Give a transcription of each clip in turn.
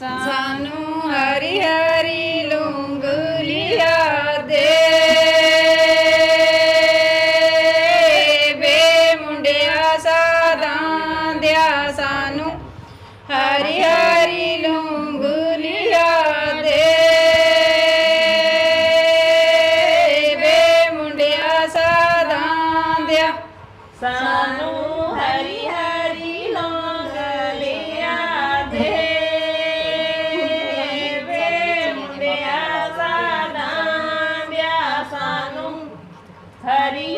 ਸਾਨੂੰ ਹਰੀ ਹਰੀ ਲੂੰਗਲੀਆ ਦੇ। ਬੇ ਮੁੰਡਿਆ ਸਾਦਾਂ ਦਿਆ ਸਾਨੂੰ ਹਰੀ ਹਰੀ ਲੂੰਗਲੀਆ ਦੇ। ਬੇ ਮੁੰਡਿਆ ਸਾਦਾਂ ਦਿਆ ਸਾਨੂੰ ਹਰੀ ਹਰੀ ਹਰੀ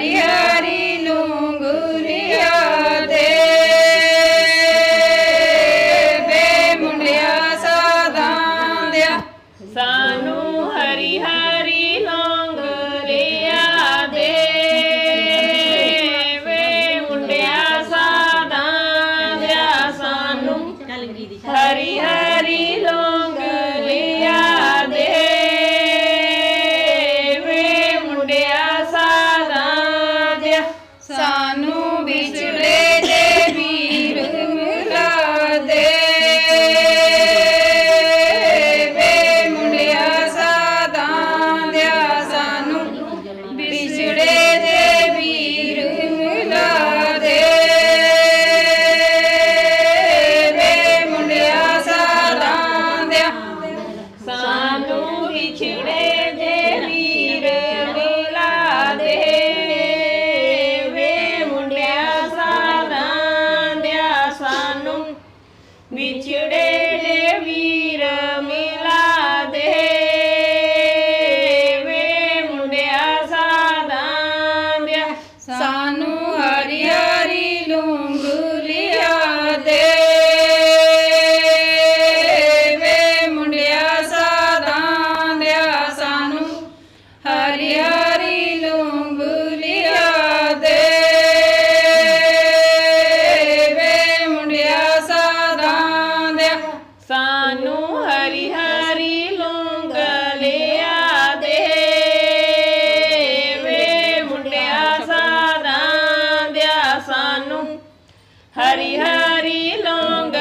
ਹਰਿਆਰੀ ਨੂੰ ਗੁਰਿਆ ਦੇ। ਬੇ ਮੁੰਡਿਆ ਸਾਦਾਂ ਦਿਆ। ਸਾਨੂੰ ਹਰਿਆਰੀ ਨੂੰ ਗੁਰਿਆ ਦੇ। ਬੇ ਮੁੰਡਿਆ ਸਾਦਾਂ ਦਿਆ ਸਾਨੂੰ। ਹਰਿਆਰੀ ਨੂੰ Meet you there. Hari Hari Longa.